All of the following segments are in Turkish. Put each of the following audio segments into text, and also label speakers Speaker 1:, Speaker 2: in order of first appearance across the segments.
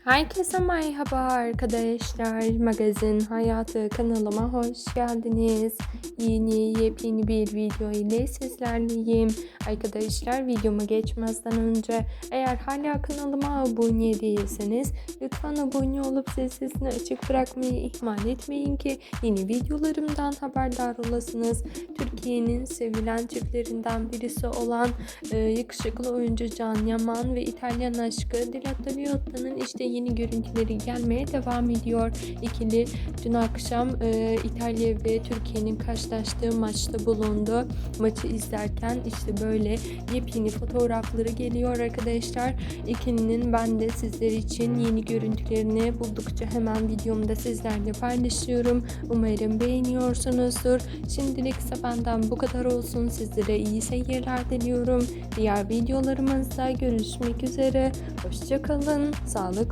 Speaker 1: Herkese merhaba arkadaşlar. Magazin Hayatı kanalıma hoş geldiniz. Yeni yepyeni bir video ile sizlerleyim. Arkadaşlar videoma geçmezden önce eğer hala kanalıma abone değilseniz lütfen abone olup sesini açık bırakmayı ihmal etmeyin ki yeni videolarımdan haberdar olasınız. Türkiye'nin sevilen çiftlerinden birisi olan e, yakışıklı oyuncu Can Yaman ve İtalyan aşkı Dilatta Viotta'nın işte yeni görüntüleri gelmeye devam ediyor. İkili dün akşam e, İtalya ve Türkiye'nin karşılaştığı maçta bulundu. Maçı izlerken işte böyle yepyeni fotoğrafları geliyor arkadaşlar. İkilinin ben de sizler için yeni görüntülerini buldukça hemen videomda sizlerle paylaşıyorum. Umarım beğeniyorsunuzdur. Şimdilik ise benden bu kadar olsun. Sizlere iyi seyirler diliyorum. Diğer videolarımızda görüşmek üzere. Hoşçakalın,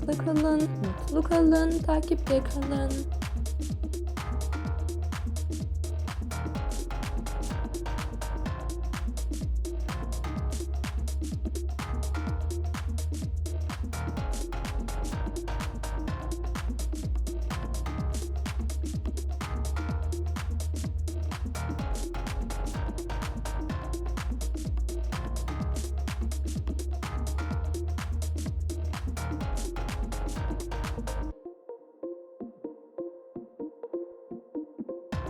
Speaker 1: sağlıklı kalın, mutlu kalın, takipte kalın.